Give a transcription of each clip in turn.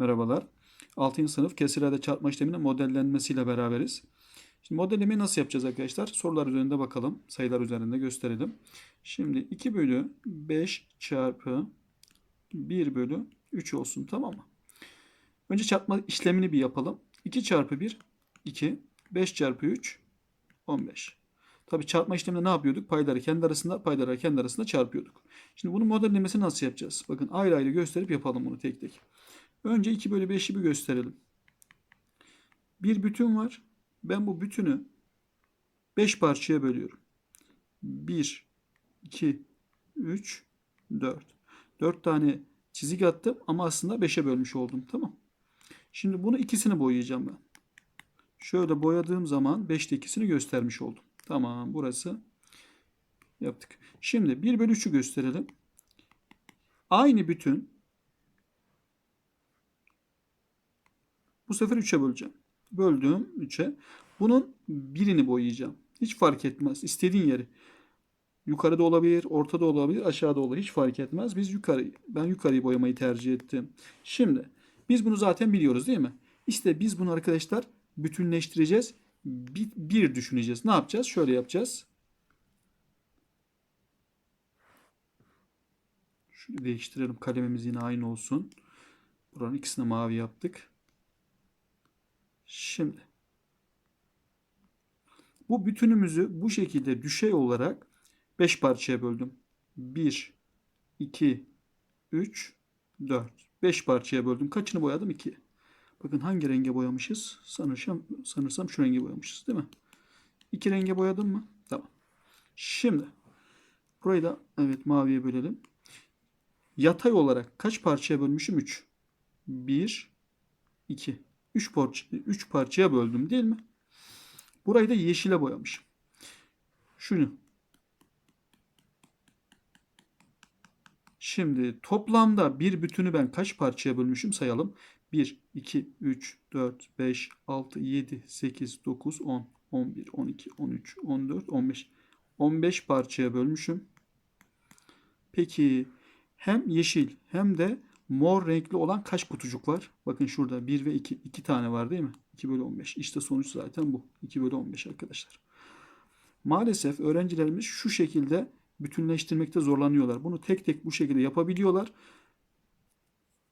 Merhabalar. 6. sınıf kesirlerde çarpma işleminin modellenmesiyle beraberiz. Şimdi modellemeyi nasıl yapacağız arkadaşlar? Sorular üzerinde bakalım. Sayılar üzerinde gösterelim. Şimdi 2 bölü 5 çarpı 1 bölü 3 olsun tamam mı? Önce çarpma işlemini bir yapalım. 2 çarpı 1 2. 5 çarpı 3 15. Tabii çarpma işleminde ne yapıyorduk? Payları kendi arasında, payları kendi arasında çarpıyorduk. Şimdi bunun modellemesini nasıl yapacağız? Bakın ayrı ayrı gösterip yapalım bunu tek tek. Önce 2 bölü 5'i bir gösterelim. Bir bütün var. Ben bu bütünü 5 parçaya bölüyorum. 1, 2, 3, 4. 4 tane çizik attım ama aslında 5'e bölmüş oldum. Tamam. Şimdi bunu ikisini boyayacağım ben. Şöyle boyadığım zaman 5'te ikisini göstermiş oldum. Tamam burası yaptık. Şimdi 1 bölü 3'ü gösterelim. Aynı bütün bu sefer 3'e böleceğim. Böldüm 3'e. Bunun birini boyayacağım. Hiç fark etmez. İstediğin yeri. Yukarıda olabilir, ortada olabilir, aşağıda olabilir. Hiç fark etmez. Biz yukarı, ben yukarıyı boyamayı tercih ettim. Şimdi biz bunu zaten biliyoruz değil mi? İşte biz bunu arkadaşlar bütünleştireceğiz. Bir, bir düşüneceğiz. Ne yapacağız? Şöyle yapacağız. Şunu değiştirelim. Kalemimiz yine aynı olsun. Buranın ikisini mavi yaptık. Şimdi bu bütünümüzü bu şekilde düşey olarak 5 parçaya böldüm. 1, 2, 3, 4. 5 parçaya böldüm. Kaçını boyadım? 2. Bakın hangi renge boyamışız? Sanırsam, sanırsam şu rengi boyamışız değil mi? İki renge boyadım mı? Tamam. Şimdi burayı da evet maviye bölelim. Yatay olarak kaç parçaya bölmüşüm? 3. 1, 2. 3 parça, 3 parçaya böldüm değil mi? Burayı da yeşile boyamışım. Şunu. Şimdi toplamda bir bütünü ben kaç parçaya bölmüşüm sayalım. 1, 2, 3, 4, 5, 6, 7, 8, 9, 10, 11, 12, 13, 14, 15. 15 parçaya bölmüşüm. Peki hem yeşil hem de mor renkli olan kaç kutucuk var? Bakın şurada 1 ve 2. 2 tane var değil mi? 2 bölü 15. İşte sonuç zaten bu. 2 bölü 15 arkadaşlar. Maalesef öğrencilerimiz şu şekilde bütünleştirmekte zorlanıyorlar. Bunu tek tek bu şekilde yapabiliyorlar.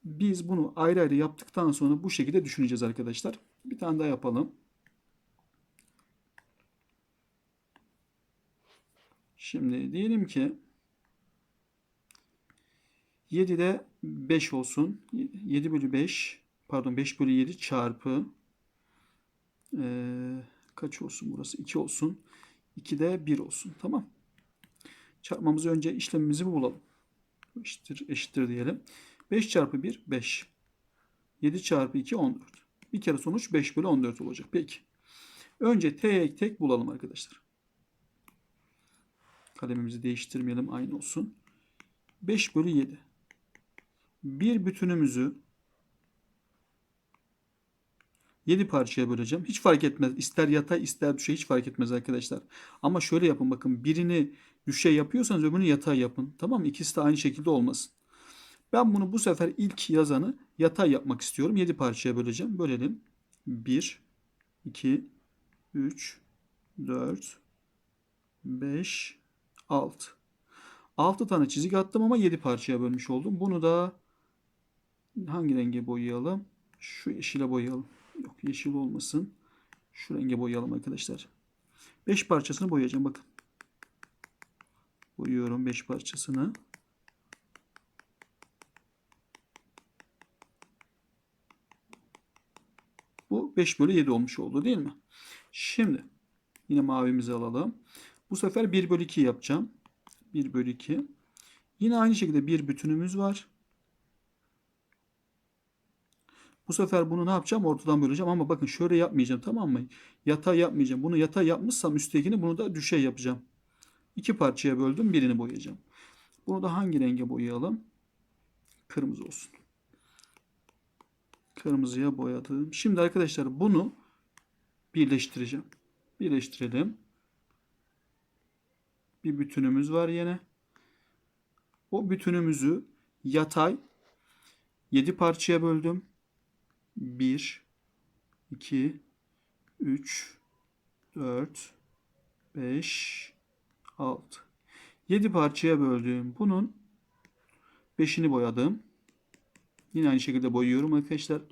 Biz bunu ayrı ayrı yaptıktan sonra bu şekilde düşüneceğiz arkadaşlar. Bir tane daha yapalım. Şimdi diyelim ki 7'de 5 olsun. 7 bölü 5 pardon 5 bölü 7 çarpı ee, kaç olsun burası? 2 olsun. 2'de 1 olsun. Tamam. Çarpmamızı önce işlemimizi bulalım. Eşittir, eşittir diyelim. 5 çarpı 1 5. 7 çarpı 2 14. Bir kere sonuç 5 bölü 14 olacak. Peki. Önce tek tek bulalım arkadaşlar. Kalemimizi değiştirmeyelim. Aynı olsun. 5 bölü 7. Bir bütünümüzü 7 parçaya böleceğim. Hiç fark etmez. İster yatay ister düşey hiç fark etmez arkadaşlar. Ama şöyle yapın bakın. Birini düşey yapıyorsanız öbürünü yatay yapın. Tamam mı? İkisi de aynı şekilde olmasın. Ben bunu bu sefer ilk yazanı yatay yapmak istiyorum. 7 parçaya böleceğim. Bölelim. 1, 2, 3, 4, 5, 6. 6 tane çizik attım ama 7 parçaya bölmüş oldum. Bunu da hangi renge boyayalım? Şu yeşile boyayalım. Yok yeşil olmasın. Şu renge boyayalım arkadaşlar. 5 parçasını boyayacağım bakın. Boyuyorum 5 parçasını. Bu 5 bölü 7 olmuş oldu değil mi? Şimdi yine mavimizi alalım. Bu sefer 1 bölü 2 yapacağım. 1 bölü 2. Yine aynı şekilde bir bütünümüz var. Bu sefer bunu ne yapacağım? Ortadan böleceğim ama bakın şöyle yapmayacağım tamam mı? Yatay yapmayacağım. Bunu yatay yapmışsam üsttekini bunu da düşey yapacağım. İki parçaya böldüm. Birini boyayacağım. Bunu da hangi renge boyayalım? Kırmızı olsun. Kırmızıya boyadım. Şimdi arkadaşlar bunu birleştireceğim. Birleştirelim. Bir bütünümüz var yine. O bütünümüzü yatay 7 parçaya böldüm. 1, 2, 3, 4, 5, 6. 7 parçaya böldüm. Bunun 5'ini boyadım. Yine aynı şekilde boyuyorum arkadaşlar.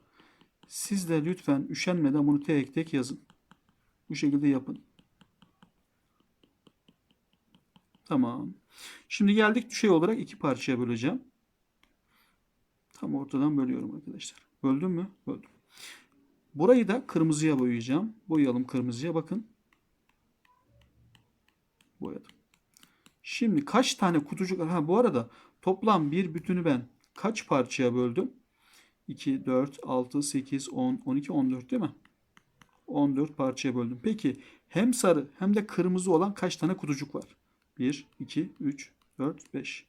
Siz de lütfen üşenmeden bunu tek tek yazın. Bu şekilde yapın. Tamam. Şimdi geldik şey olarak iki parçaya böleceğim. Tam ortadan bölüyorum arkadaşlar. Böldüm mü? Böldüm. Burayı da kırmızıya boyayacağım. Boyayalım kırmızıya bakın. Boyadım. Şimdi kaç tane kutucuk? Ha bu arada toplam bir bütünü ben kaç parçaya böldüm? 2, 4, 6, 8, 10, 12, 14 değil mi? 14 parçaya böldüm. Peki hem sarı hem de kırmızı olan kaç tane kutucuk var? 1, 2, 3, 4, 5.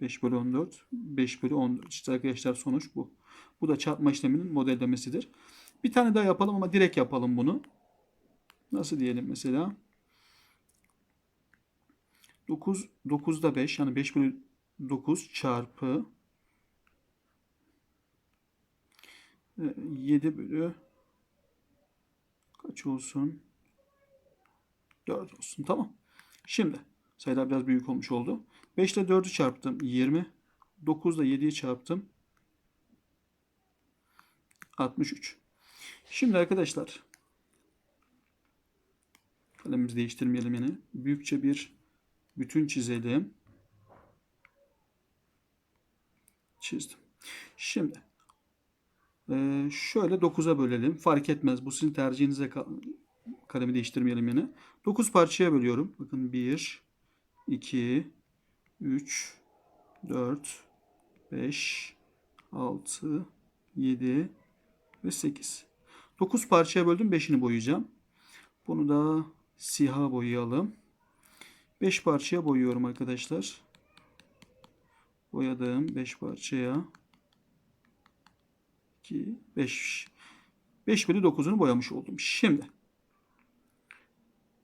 5 bölü 14, 5 bölü 14. İşte arkadaşlar sonuç bu. Bu da çarpma işleminin modellemesidir. Bir tane daha yapalım ama direkt yapalım bunu. Nasıl diyelim mesela? 9, 9'da 5 yani 5 bölü 9 çarpı 7 bölü kaç olsun? 4 olsun. Tamam. Şimdi sayılar biraz büyük olmuş oldu. 5 ile 4'ü çarptım. 20. 9 ile 7'yi çarptım. 63. Şimdi arkadaşlar kalemimizi değiştirmeyelim yine. Büyükçe bir bütün çizelim. Çizdim. Şimdi ee, şöyle 9'a bölelim. Fark etmez. Bu sizin tercihinize kalemi değiştirmeyelim yine. 9 parçaya bölüyorum. Bakın 1, 2, 3, 4, 5, 6, 7 ve 8. 9 parçaya böldüm. 5'ini boyayacağım. Bunu da siyah boyayalım. 5 parçaya boyuyorum arkadaşlar. Boyadığım 5 parçaya 2, 5. 5 bölü 9'unu boyamış oldum. Şimdi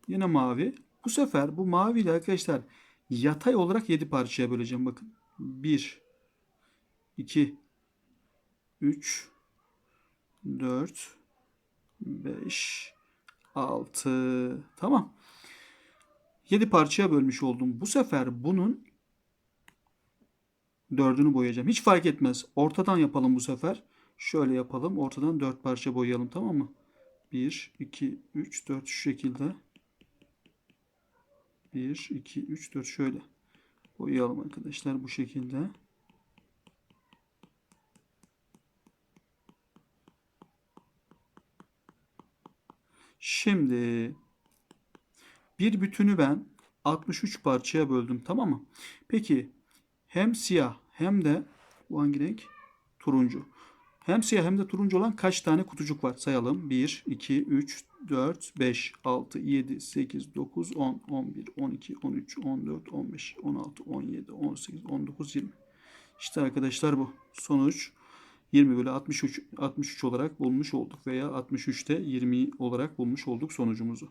yine mavi. Bu sefer bu maviyle arkadaşlar yatay olarak 7 parçaya böleceğim. Bakın. 1, 2, 3, 4, 5, 6. Tamam. 7 parçaya bölmüş oldum. Bu sefer bunun dördünü boyayacağım. Hiç fark etmez. Ortadan yapalım bu sefer. Şöyle yapalım. Ortadan 4 parça boyayalım tamam mı? 1, 2, 3, 4 şu şekilde. 1, 2, 3, 4 şöyle. Boyayalım arkadaşlar bu şekilde. Şimdi bir bütünü ben 63 parçaya böldüm tamam mı? Peki hem siyah hem de bu hangi renk? Turuncu. Hem siyah hem de turuncu olan kaç tane kutucuk var? Sayalım. 1, 2, 3, 4, 5, 6, 7, 8, 9, 10, 11, 12, 13, 14, 15, 16, 17, 18, 19, 20. İşte arkadaşlar bu. Sonuç 20 bölü 63, 63 olarak bulmuş olduk veya 63'te 20 olarak bulmuş olduk sonucumuzu.